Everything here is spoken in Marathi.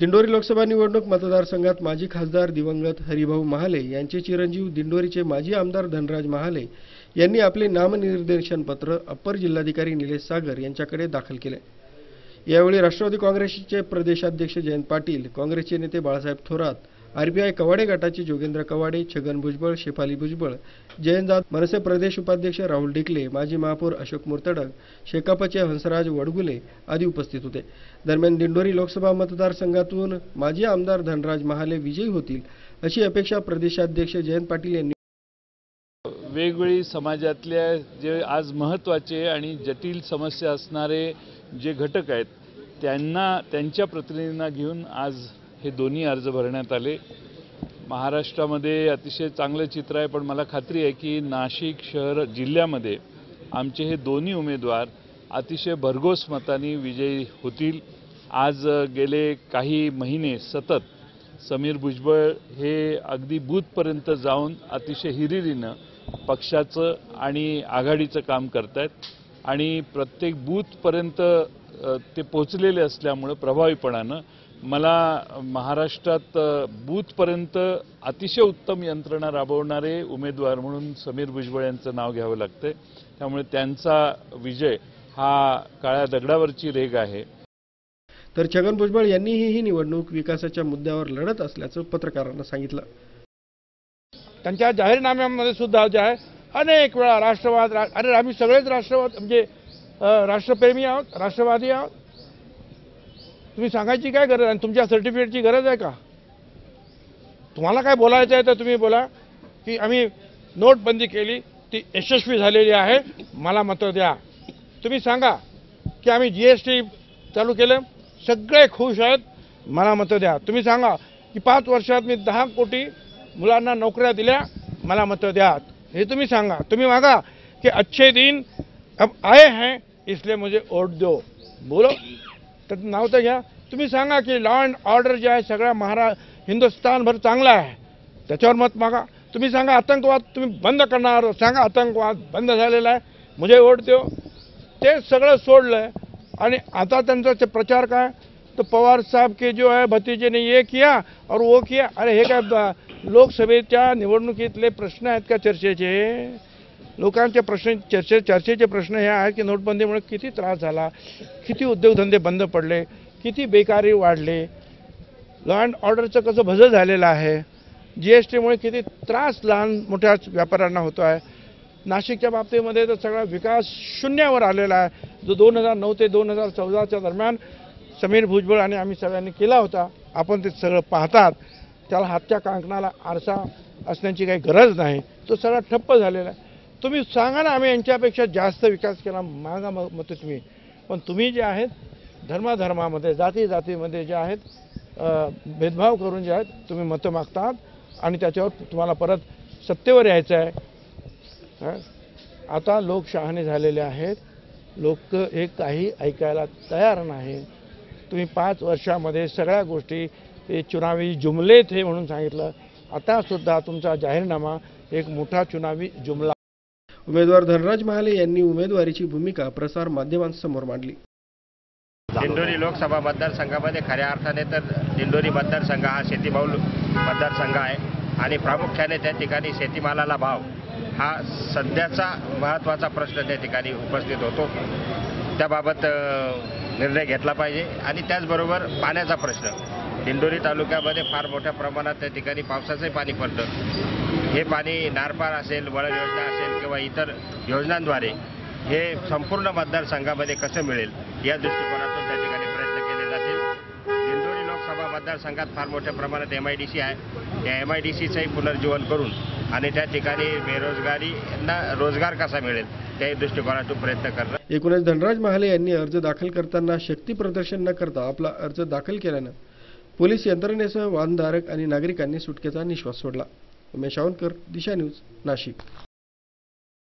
दिंडोरी लोकसभा निवडणूक मतदारसंघात माजी खासदार दिवंगत हरिभाऊ महाले यांचे चिरंजीव दिंडोरीचे माजी आमदार धनराज महाले यांनी आपले नामनिर्देशन पत्र अप्पर जिल्हाधिकारी निलेश सागर यांच्याकडे दाखल केले. यावेळी राष्ट्रवादी काँग्रेसचे प्रदेशाध्यक्ष जयंत पाटील काँग्रेसचे नेते बाळासाहेब थोरात आरबीआय कवाडे गटाचे जोगेंद्र कवाडे छगन भुजबळ शेफाली भुजबळ जयंत जात मनसे प्रदेश उपाध्यक्ष राहुल डिकले माजी महापौर अशोक मुर्तडक शेकापचे हंसराज वडगुले आदी उपस्थित होते. दरम्यान दिंडोरी लोकसभा मतदारसंघातून माजी आमदार धनराज महाले विजयी होतील अशी अपेक्षा प्रदेशाध्यक्ष जयंत पाटील यांनी वेगवेगळी समाजातल्या जे आज महत्त्वाचे आणि जटिल समस्या असणारे जे घटक आहेत त्यांना त्यांच्या प्रतिनिधींना घेऊन आज हे दोन्ही अर्ज भरण्यात आले. महाराष्ट्रामध्ये अतिशय चांगलं चित्र आहे पण मला खात्री आहे की नाशिक शहर जिल्ह्यामध्ये आमचे हे दोन्ही उमेदवार अतिशय भरघोस मतांनी विजयी होतील. आज गेले काही महिने सतत समीर भुजबळ हे अगदी बूथपर्यंत जाऊन अतिशय हिरिरीनं पक्षाचं आणि आघाडीचं काम करत आहेत आणि प्रत्येक बूथपर्यंत ते पोचलेले असल्यामुळं प्रभावीपणानं मला महाराष्ट्रात बूथपर्यंत अतिशय उत्तम यंत्रणा राबवणारे उमेदवार म्हणून समीर भुजबळ यांचं नाव घ्यावं लागतंय. त्यामुळे त्यांचा विजय हा काळ्या दगडावरची रेग आहे. तर छगन भुजबळ यांनीही ही निवडणूक विकासाच्या मुद्द्यावर लढत असल्याचं पत्रकारांना सांगितलं. त्यांच्या जाहीरनाम्यामध्ये सुद्धा जे आहे अनेक वेळा राष्ट्रवाद रा- अरे आम्ही सगळेच राष्ट्रवाद म्हणजे राष्ट्रप्रेमी आहोत राष्ट्रवादी आहोत तुम्ही सांगायची काय गरज आहे? आणि तुमच्या सर्टिफिकेटची गरज आहे का? तुम्हाला काय बोलायचं आहे तर तुम्ही बोला. की आम्ही नोटबंदी केली ती यशस्वी झालेली आहे. मला मतं द्या. तुम्ही सांगा की आम्ही जी एस टी चालू केलं. सगळे खुश आहेत. मला मतं द्या. तुम्ही सांगा की पाच वर्षात मी दहा कोटी मुलांना नोकऱ्या दिल्या. मला मतं द्या. हे तुम्ही सांगा. तुम्ही मागा कि अच्छे दिन अब आए हैं इसलिए मुझे वोट दो. बोलो. तर नाव तर घ्या. तुम्ही सांगा की लॉ अँड ऑर्डर जे आहे सगळ्या महारा हिंदुस्थानभर चांगला आहे. त्याच्यावर मत मागा. तुम्ही सांगा आतंकवाद तुम्ही बंद करणार. सांगा आतंकवाद बंद झालेला आहे. मुझे वोट देऊ ते सगळं सोडलं आहे आणि आता त्यांचा ते प्रचार काय? तर पवार साहब के जो है भतीजे ने ये किया और वो किया. अरे हे काय लोकसभेच्या निवडणुकीतले प्रश्न आहेत का चर्चेचे? लोकांचे प्रश्न चर्चे चर्चेचे प्रश्न हे आहेत की नोटबंदीमुळे किती त्रास झाला किती उद्योगधंदे बंद पडले किती बेकारी वाढले. लॉ अँड ऑर्डरचं कसं भजं झालेलं आहे जी एस टीमुळे किती त्रास लहान मोठ्या व्यापाऱ्यांना होतो आहे. नाशिकच्या बाबतीमध्ये तर सगळा विकास शून्यावर आलेला आहे. जो दोन हजार नऊ ते दोन हजार चौदाच्या दरम्यान समीर भुजबळ आणि आम्ही सगळ्यांनी केला होता. आपण ते सगळं पाहतात. त्याला हातच्या कांकणाला आरसा असण्याची काही गरज नाही. तो सगळा ठप्प झालेला आहे. तुम्ही सांगा ना आम्ही यांच्यापेक्षा जास्त विकास केला मागा म- मतं तुम्ही. पण तुम्ही जे आहेत धर्माधर्मामध्ये जाती जातीमध्ये जे आहेत भेदभाव करून जे आहेत तुम्ही मतं मागतात आणि त्याच्यावर तुम्हाला परत सत्तेवर यायचं आहे. आता लोक शहाणे झालेले आहेत. लोक हे काही ऐकायला तयार नाही तुम्ही पाच वर्षामध्ये सगळ्या गोष्टी ते चुनावी जुमलेत हे म्हणून सांगितलं. आतासुद्धा तुमचा जाहीरनामा एक मोठा चुनावी जुमला. उमेदवार धनराज महाले यांनी उमेदवारीची भूमिका प्रसार माध्यमांसमोर मांडली. दिंडोरी लोकसभा मतदारसंघामध्ये खऱ्या अर्थाने तर दिंडोरी मतदारसंघ हा शेतीबाऊल मतदारसंघ आहे आणि प्रामुख्याने त्या ठिकाणी शेतीमालाला भाव हा सध्याचा महत्त्वाचा प्रश्न त्या ठिकाणी उपस्थित होतो. त्याबाबत निर्णय घेतला पाहिजे आणि त्याचबरोबर पाण्याचा प्रश्न. दिंडोरी तालुक्यामध्ये फार मोठ्या प्रमाणात त्या ठिकाणी पावसाचंही पाणी पडतं. हे पाणी नारपार असेल वळण योजना असेल किंवा इतर योजनांद्वारे हे संपूर्ण मतदारसंघामध्ये कसं मिळेल या दृष्टिकोनातून त्या ठिकाणी प्रयत्न केले जातील. दिंडोरी लोकसभा मतदारसंघात फार मोठ्या प्रमाणात एम आय डी सी आहे. त्या एम आय डी सीचंही पुनर्जीवन करून आणि त्या ठिकाणी बेरोजगारींना रोजगार कसा मिळेल त्याही दृष्टिकोनातून प्रयत्न करणार. एकूणच धनराज महाले यांनी अर्ज दाखल करताना शक्ती प्रदर्शन न करता आपला अर्ज दाखल केल्यानं पोलीस यंत्रणेसह वाहनधारक आणि नागरिकांनी सुटकेचा निश्वास सोडला. उमेश सावंतकर दिशा न्यूज नाशिक.